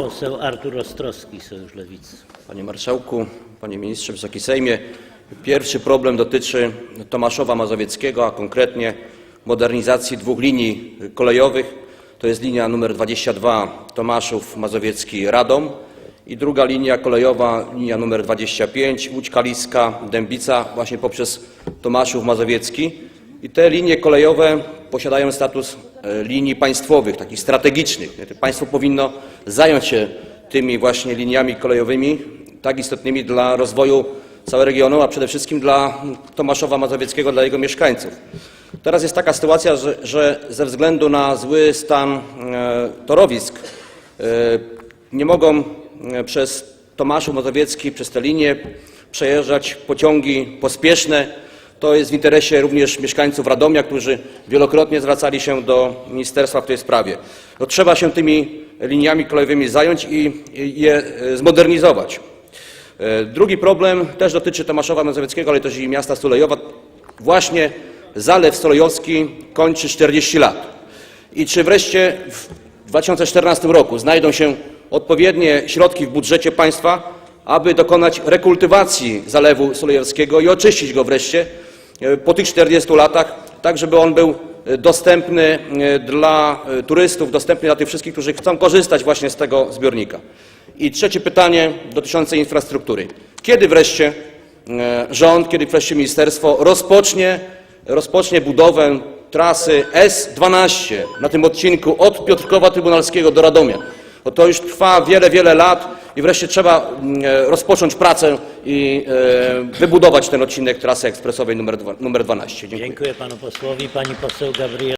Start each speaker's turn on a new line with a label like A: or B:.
A: poseł Artur Ostrowski, Sojusz Lewicy.
B: Panie Marszałku, Panie Ministrze, Wysoki Sejmie. Pierwszy problem dotyczy Tomaszowa Mazowieckiego, a konkretnie modernizacji dwóch linii kolejowych. To jest linia numer 22 Tomaszów Mazowiecki-Radom i druga linia kolejowa, linia numer 25 Łódź Kaliska, Dębica właśnie poprzez Tomaszów Mazowiecki. I te linie kolejowe posiadają status e, linii państwowych, takich strategicznych. Państwo powinno zająć się tymi właśnie liniami kolejowymi, tak istotnymi dla rozwoju całego regionu, a przede wszystkim dla Tomaszowa Mazowieckiego, dla jego mieszkańców. Teraz jest taka sytuacja, że, że ze względu na zły stan e, torowisk e, nie mogą przez Tomaszów Mazowiecki, przez te linie przejeżdżać pociągi pospieszne. To jest w interesie również mieszkańców Radomia, którzy wielokrotnie zwracali się do ministerstwa w tej sprawie. No, trzeba się tymi liniami kolejowymi zająć i je e, zmodernizować. E, Drugi problem też dotyczy Tomaszowa Mazowieckiego, ale też i miasta Sulejowa. Właśnie Zalew Sulejowski kończy 40 lat. I czy wreszcie w 2014 roku znajdą się odpowiednie środki w budżecie państwa, aby dokonać rekultywacji Zalewu Sulejowskiego i oczyścić go wreszcie po tych 40 latach, tak żeby on był e, dostępny e, dla e, turystów, dostępny dla tych wszystkich, którzy chcą korzystać właśnie z tego zbiornika. I trzecie pytanie dotyczące infrastruktury. Kiedy wreszcie e, rząd, kiedy wreszcie ministerstwo rozpocznie, rozpocznie budowę trasy S12 na tym odcinku od Piotrkowa Trybunalskiego do Radomia? Bo to już trwa wiele, wiele lat i wreszcie trzeba mm, e, rozpocząć pracę i e, wybudować ten odcinek trasy ekspresowej numer dwa- numer 12. Dziękuję.
A: Dziękuję panu posłowi. Pani poseł Gabriela.